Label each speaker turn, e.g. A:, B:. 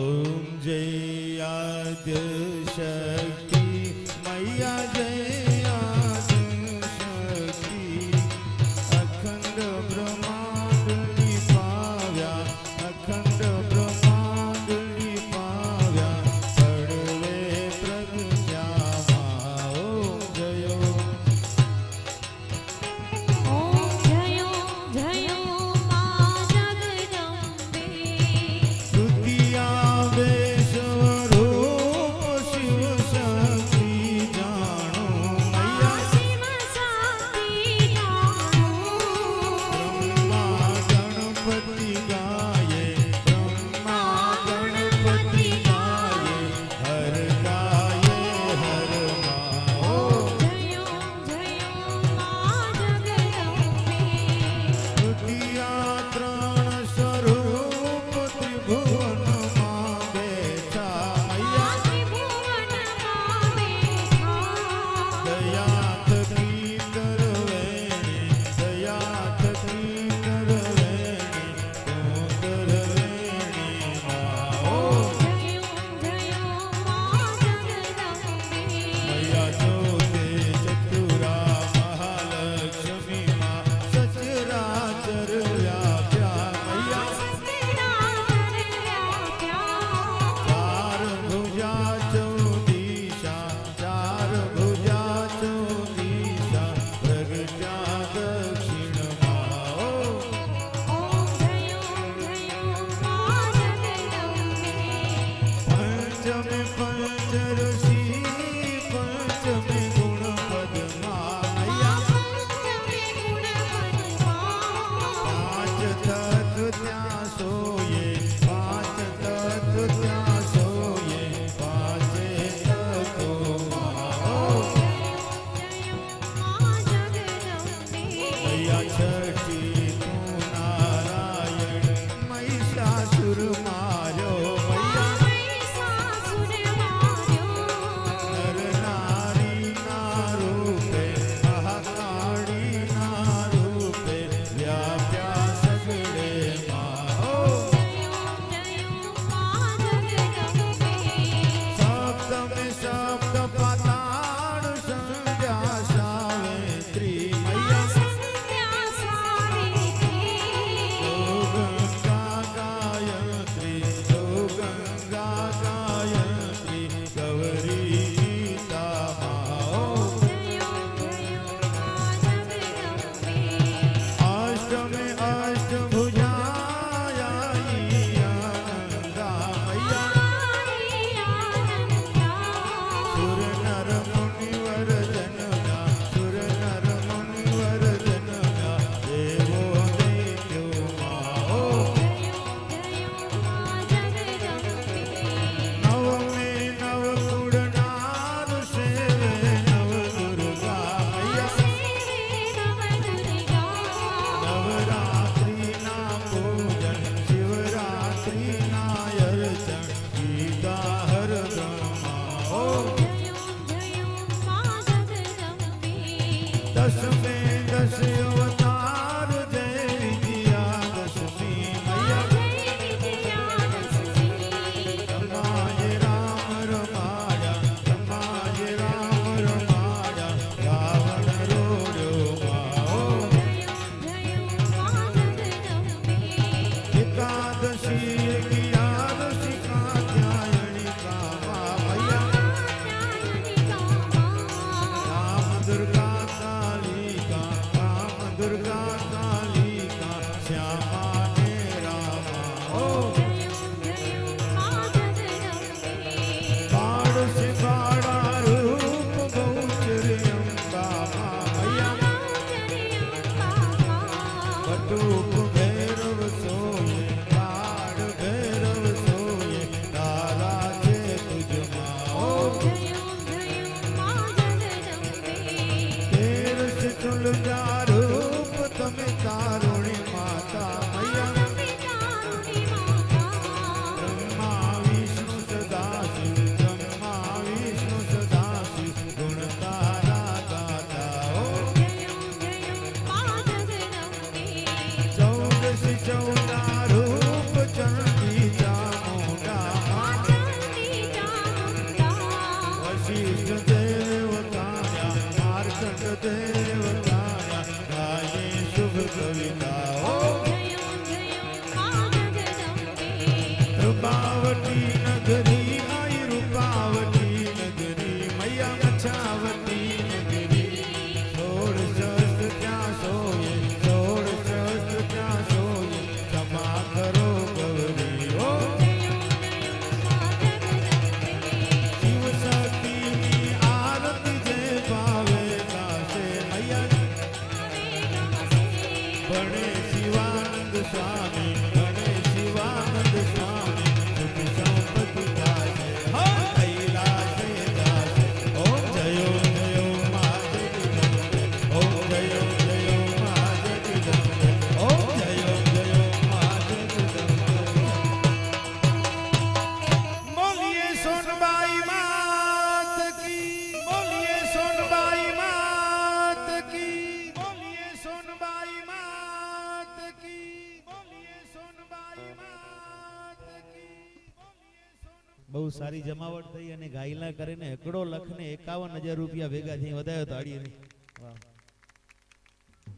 A: ॐ जय आद्य शक्ति मैया Oh. પંચ ઋષિ પંચમે દસ મે દસ અવત goodbye.
B: બહુ સારી જમાવટ થઈ અને ગાયલા કરીને એકડો લખને એકાવન હજાર રૂપિયા ભેગા થઈ વધાયો તાળીએ વાહ.